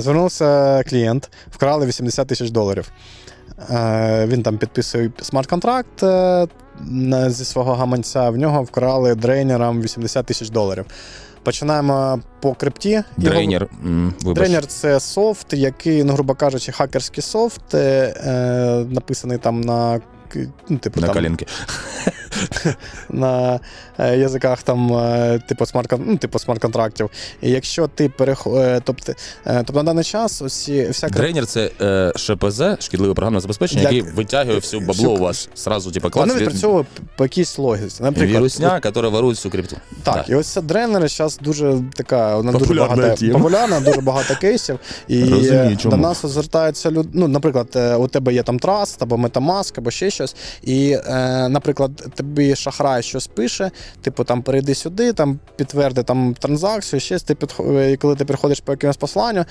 Звернувся клієнт, вкрали 80 тисяч доларів. Е, Він там підписує смарт-контракт е, зі свого гаманця. В нього вкрали дрейнерам 80 тисяч доларів. Починаємо по крипті. Дрейнер. Вибач. Дрейнер це софт, який, ну, грубо кажучи, хакерський софт, е, написаний там на. Ну, типу, на там, коленки. на е, язиках там, е, типу, смарт, ну, типу смарт-контрактів. І якщо ти переходиш. Тобто, е, тобто на даний час усі вся крипта- Дрейнер це е, ШПЗ, шкідливе програмне забезпечення, Для- який витягує всю бабло всю- у вас. Сразу, типу, клас. Воно відпрацьовує по якійсь логіці. Наприклад, Вірусня, яка ворує всю крипту. Так, Да. і ось ця дренери зараз дуже така, вона дуже багато тема. популярна, дуже багато кейсів. І Розумію, чому. до нас звертаються люди. Ну, наприклад, у тебе є там Trust або Metamask, або ще щось. І, е, наприклад, тобі шахрай щось пише, типу там перейди сюди, там підтверди там транзакцію, щось ти підхо- е, коли ти приходиш по якимось посланню,